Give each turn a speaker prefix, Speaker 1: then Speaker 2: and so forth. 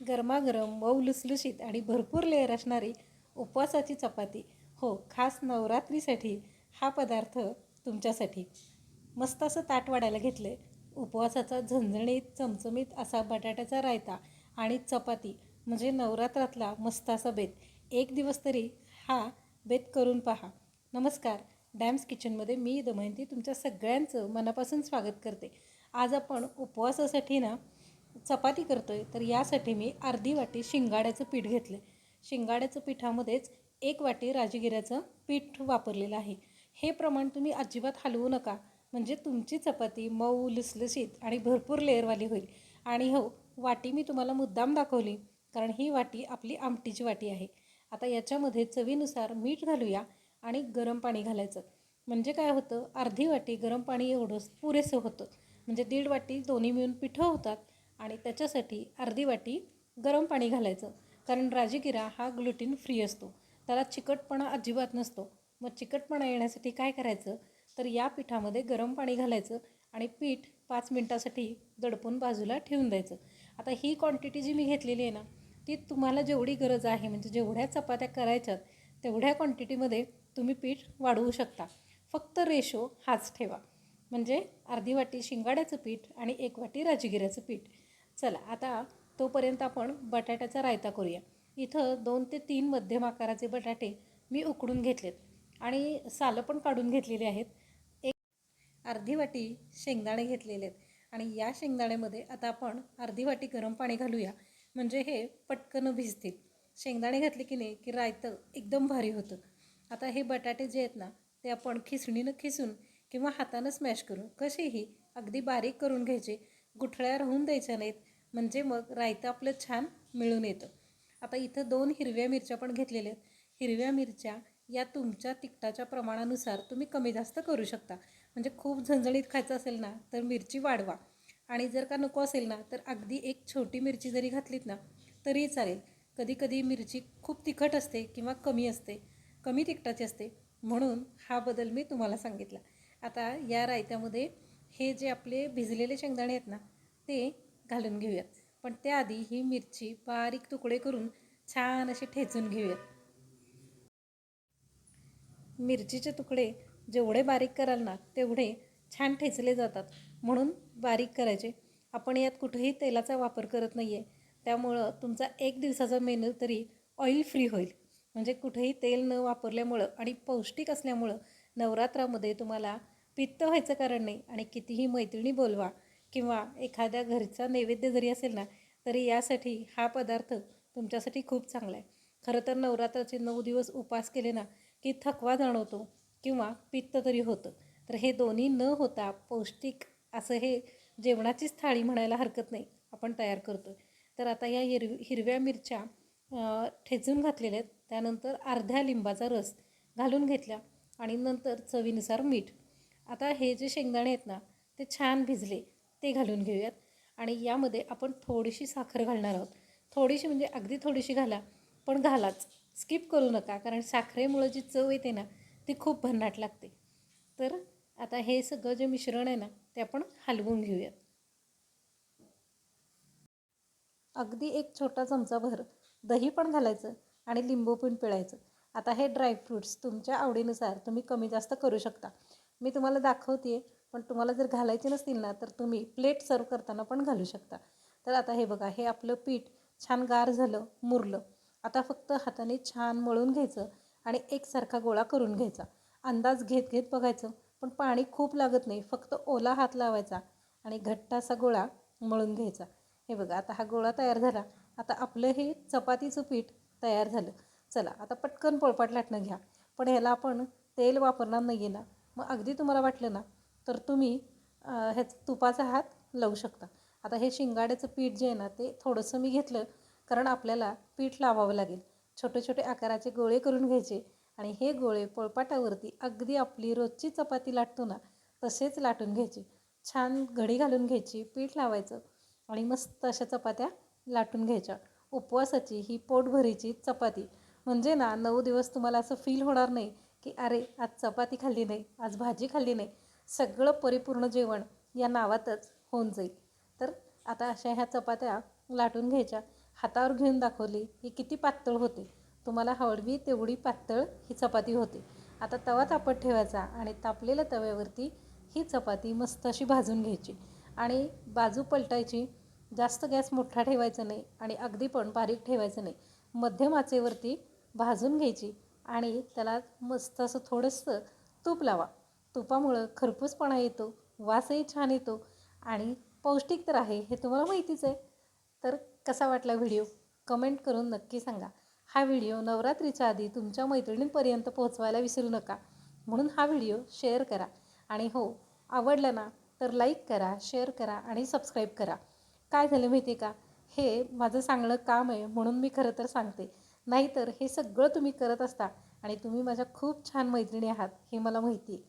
Speaker 1: गरमागरम मऊ लुसलुशीत आणि भरपूर लेअर असणारी उपवासाची चपाती. हो खास नवरात्रीसाठी हा पदार्थ तुमच्यासाठी. मस्त असं ताट वाढायला घेतलं आहे उपवासाचा झणझणीत चमचमीत असा बटाट्याचा रायता आणि चपाती म्हणजे नवरात्रातला मस्त असा बेत. एक दिवस तरी हा बेत करून पहा. नमस्कार. डॅम्स किचनमध्ये मी दमयंती तुमच्या सगळ्यांचं मनापासून स्वागत करते. आज आपण उपवासासाठी ना चपाती करतो आहे तर यासाठी मी अर्धी वाटी शिंगाड्याचं पीठ घेतलं आहे शिंगाड्याचं पिठामध्येच एक वाटी राजगिऱ्याचं पीठ वापरलेलं आहे. हे प्रमाण तुम्ही अजिबात हलवू नका. म्हणजे तुमची चपाती मऊ लुसलुशीत आणि भरपूर लेअरवाली होईल. आणि हो वाटी मी तुम्हाला मुद्दाम दाखवली कारण ही वाटी आपली आमटीची वाटी आहे. आता याच्यामध्ये चवीनुसार मीठ घालूया आणि गरम पाणी घालायचं. म्हणजे काय होतं अर्धी वाटी गरम पाणी एवढंच पुरेसं होतं. म्हणजे दीड वाटी दोन्ही मिळून पिठं होतात आणि त्याच्यासाठी अर्धी वाटी गरम पाणी घालायचं. कारण राजगिरा हा ग्लुटीन फ्री असतो. त्याला चिकटपणा अजिबात नसतो. मग चिकटपणा येण्यासाठी काय करायचं? तर या पिठामध्ये गरम पाणी घालायचं आणि पीठ पाच मिनटासाठी दडपून बाजूला ठेवून द्यायचं. आता ही क्वांटिटी जी मी घेतलेली आहे ना ती तुम्हाला जेवढी गरज आहे म्हणजे जेवढ्या चपात्या करायच्यात तेवढ्या क्वांटिटीमध्ये तुम्ही पीठ वाढवू शकता. फक्त रेशो हाच ठेवा. म्हणजे अर्धी वाटी शिंगाड्याचं पीठ आणि एक वाटी राजगिऱ्याचं पीठ. चला आता तोपर्यंत आपण बटाट्याचा रायता करूया. इथं दोन ते तीन मध्यम आकाराचे बटाटे मी उकडून घेतलेत आणि सालं पण काढून घेतलेली आहेत. एक अर्धी वाटी शेंगदाणे घेतलेले आहेत आणि या शेंगदाण्यामध्ये आता आपण अर्धी वाटी गरम पाणी घालूया. म्हणजे हे पटकन भिजतील. शेंगदाणे घातले की नाही की रायतं एकदम भारी होतं. आता हे बटाटे जे आहेत ना ते आपण खिसणीनं खिसून किंवा हातानं स्मॅश करून कसेही अगदी बारीक करून घ्यायचे. गुठळ्या राहून द्यायच्या नाहीत. म्हणजे मग रायतं आपलं छान मिळून येतं. आता इथं दोन हिरव्या मिरच्या पण घेतलेल्या आहेत. हिरव्या मिरच्या या तुमच्या तिखटाच्या प्रमाणानुसार तुम्ही कमी जास्त करू शकता. म्हणजे खूप झणझणीत खायचं असेल ना तर मिरची वाढवा. आणि जर का नको असेल ना तर अगदी एक छोटी मिरची जरी घातलीत ना तरी चालेल. कधीकधी मिरची खूप तिखट असते किंवा कमी असते कमी तिखटाची असते. म्हणून हा बदल मी तुम्हाला सांगितला. आता या रायत्यामध्ये हे जे आपले भिजलेले शेंगदाणे आहेत ना ते घालून घेऊयात. पण त्याआधी ही मिरची बारीक तुकडे करून छान असे ठेचून घेऊयात. मिरचीचे तुकडे जेवढे बारीक कराल ना तेवढे छान ठेचले जातात. म्हणून बारीक करायचे. आपण यात कुठेही तेलाचा वापर करत नाही आहे त्यामुळं तुमचा एक दिवसाचा मेनू तरी ऑइल फ्री होईल. म्हणजे कुठेही तेल न वापरल्यामुळं आणि पौष्टिक असल्यामुळं नवरात्रामध्ये तुम्हाला पित्त व्हायचं कारण नाही आणि कितीही मैत्रिणी बोलवा किंवा एखाद्या घरचा नैवेद्य जरी असेल ना तरी यासाठी हा पदार्थ तुमच्यासाठी खूप चांगला आहे. खरं तर नवरात्राचे नऊ दिवस उपास केले ना की थकवा जाणवतो किंवा पित्त तरी होतं. तर हे दोन्ही न होता पौष्टिक असं हे जेवणाचीच थाळी म्हणायला हरकत नाही आपण तयार करतो तर आता या हिरवी हिरव्या मिरच्या ठेचून घातलेल्या आहेत. त्यानंतर अर्ध्या लिंबाचा रस घालून घेतल्या आणि नंतर चवीनुसार मीठ. आता हे जे शेंगदाणे आहेत ना ते छान भिजले. ते घालून घेऊयात. आणि यामध्ये आपण थोडीशी साखर घालणार आहोत. थोडीशी म्हणजे अगदी थोडीशी घाला पण घालाच. स्किप करू नका कारण साखरेमुळं जी चव येते ना ती खूप भन्नाट लागते. तर आता हे सगळं जे मिश्रण आहे ना ते आपण हलवून घेऊयात. अगदी एक छोटा चमचाभर दही पण घालायचं आणि लिंबू पण पिळायचं. आता हे ड्रायफ्रूट्स तुमच्या आवडीनुसार तुम्ही कमी जास्त करू शकता. मी तुम्हाला दाखवते पण तुम्हाला जर घालायचे नसतील ना तर तुम्ही प्लेट सर्व करताना पण घालू शकता. तर आता हे बघा हे आपलं पीठ छान गार झालं मुरलं. आता फक्त हाताने छान मळून घ्यायचं आणि एकसारखा गोळा करून घ्यायचा. अंदाज घेत घेत बघायचं पण पाणी खूप लागत नाही फक्त ओला हात लावायचा आणि घट्ट असा गोळा मळून घ्यायचा. हे बघा आता हा गोळा तयार झाला. आता आपलं हे चपातीचं पीठ तयार झालं. चला आता पटकन पोळपाट लाटणं घ्या. पण ह्याला आपण तेल वापरणार नाही आहे ना. मग अगदी तुम्हाला वाटलं ना तर तुम्ही ह्याच तुपाचा हात लावू शकता. आता हे शिंगाड्याचं पीठ जे आहे ना ते थोडंसं मी घेतलं कारण आपल्याला पीठ लावावं लागेल. छोटे छोटे आकाराचे गोळे करून घ्यायचे आणि हे गोळे पोळपाटावरती अगदी आपली रोजची चपाती लाटतो ना तसेच लाटून घ्यायचे. छान घडी घालून घ्यायची पीठ लावायचं आणि मस्त अशा चपात्या लाटून घ्यायच्या. उपवासाची ही पोटभरीची चपाती. म्हणजे ना नऊ दिवस तुम्हाला असं फील होणार नाही की अरे आज चपाती खाल्ली नाही आज भाजी खाल्ली नाही सगळं परिपूर्ण जेवण या नावातच होऊन जाईल. तर आता अशा ह्या चपात्या लाटून घ्यायच्या. हातावर घेऊन दाखवली ही किती पातळ होते. तुम्हाला हवडवी तेवढी पातळ ही चपाती होते. आता तवा तापत ठेवायचा आणि तापलेल्या तव्यावरती ही चपाती मस्त अशी भाजून घ्यायची. आणि बाजू पलटायची. जास्त गॅस मोठा ठेवायचा नाही आणि अगदी पण बारीक ठेवायचं नाही. मध्यम आचेवरती भाजून घ्यायची. आणि त्याला मस्त असं थोडंसं तूप लावा. तुपामुळं खरपूसपणा येतो वासही छान येतो आणि पौष्टिक तर आहे हे तुम्हाला माहितीच आहे. तर कसा वाटला व्हिडिओ? कमेंट करून नक्की सांगा. हा व्हिडिओ नवरात्रीच्या आधी तुमच्या मैत्रिणींपर्यंत पोहोचवायला विसरू नका. म्हणून हा व्हिडिओ शेअर करा. आणि हो आवडलं ना तर लाईक करा शेअर करा आणि सबस्क्राईब करा. काय झालं माहिती आहे का? हे माझं सांगणं काम आहे म्हणून मी खरं तर सांगते. नाहीतर हे सगळं तुम्ही करत असता आणि तुम्ही माझ्या खूप छान मैत्रिणी आहात हे मला माहिती आहे.